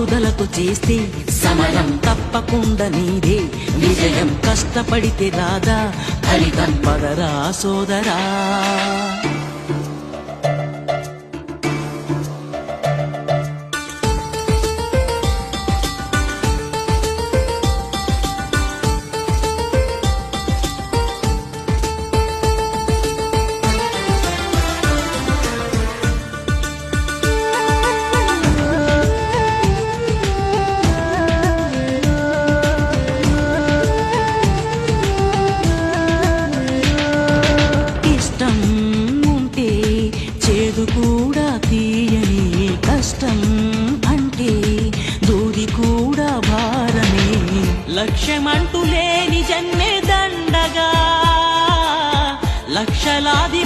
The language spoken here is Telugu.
పట్టుదలతో చేస్తే సమయం తప్పకుండా నీదే. విజయం కష్టపడితే రాదా ఫలితం పదరా సోదరా. చేదు కూడా తీయని కష్టం అంటే దూది కూడా భారమే. లక్ష్యమంటూ లేని జన్మే దండగా. లక్షలాది